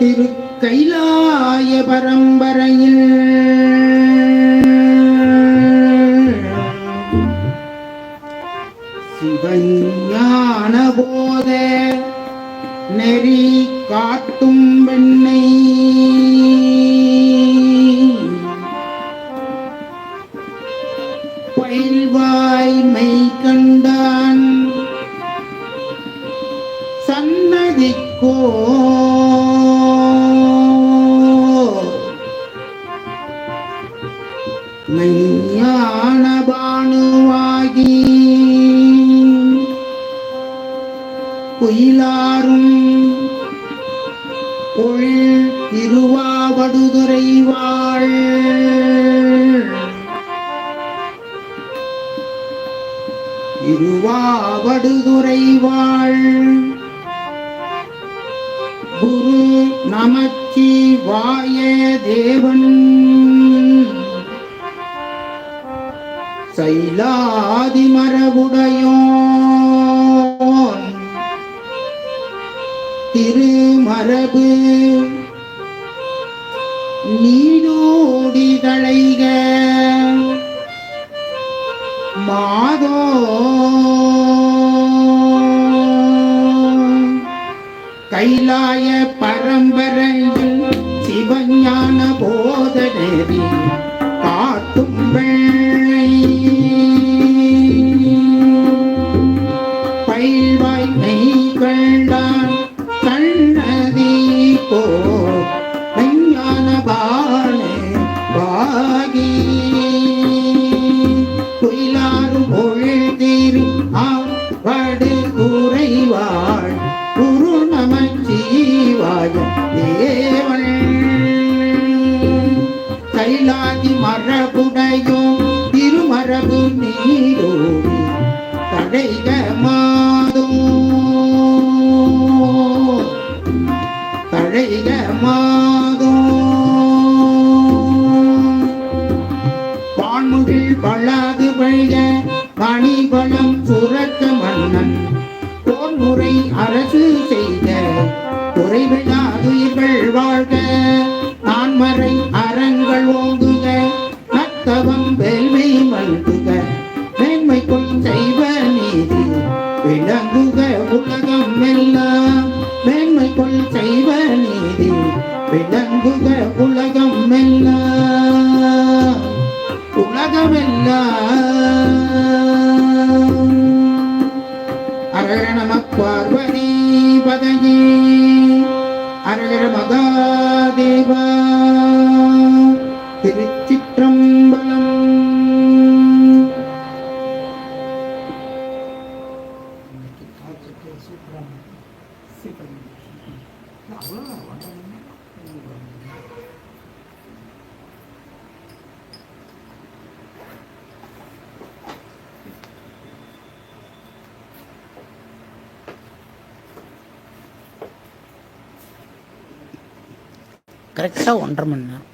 திருக்கைலாய பரம்பரையில். சிவஞான போத நெறி காட்டும் வெண்ணை பயில்வாய்மை கண்டான் சன்னதிக்கோ மெஞ்ஞான பானுவாகி குயிலாரும் பொழில் திருவாவடுதுறை வாழ் திருவாவடுதுறை வாழ் குரு நமச்சிவாய தேவன். சைலாதி மரபுடையோன் திருமரபு நீடோடி தழைக மாதோ. கைலாய பரம்பரையில் சிவஞான போதனரி கள்வாய் நெய் கண்டான் கண்ணதி போ. விஞ்ஞான பாலே பாகி குயிலாறு பொழுதிரு ஆவடு குறைவாள் குரு நமச்சிவாய தேவன். கைலாதி தழைக மாதோ வான்முகில் பழாது வழிக மணிபலம் சுரக்க மன்னன். போர்முறை அரசு செய்த குறைவிழாதுயிர்கள் வாழ்க. நான்மறை அறங்கள் ஓங்குக நத்தவம் வேள்வி மல்குக மேன்மை கொள் செய்வ நீதி விளங்குக உலகம் எல்லாம். உலகம் எல்லாம் அரகர நம பார்வதி பதகி அரகர மகாதேவா திருச்சிற்றம்பலம் கரெக்டாக ஒன்றரை மணி நேரம்.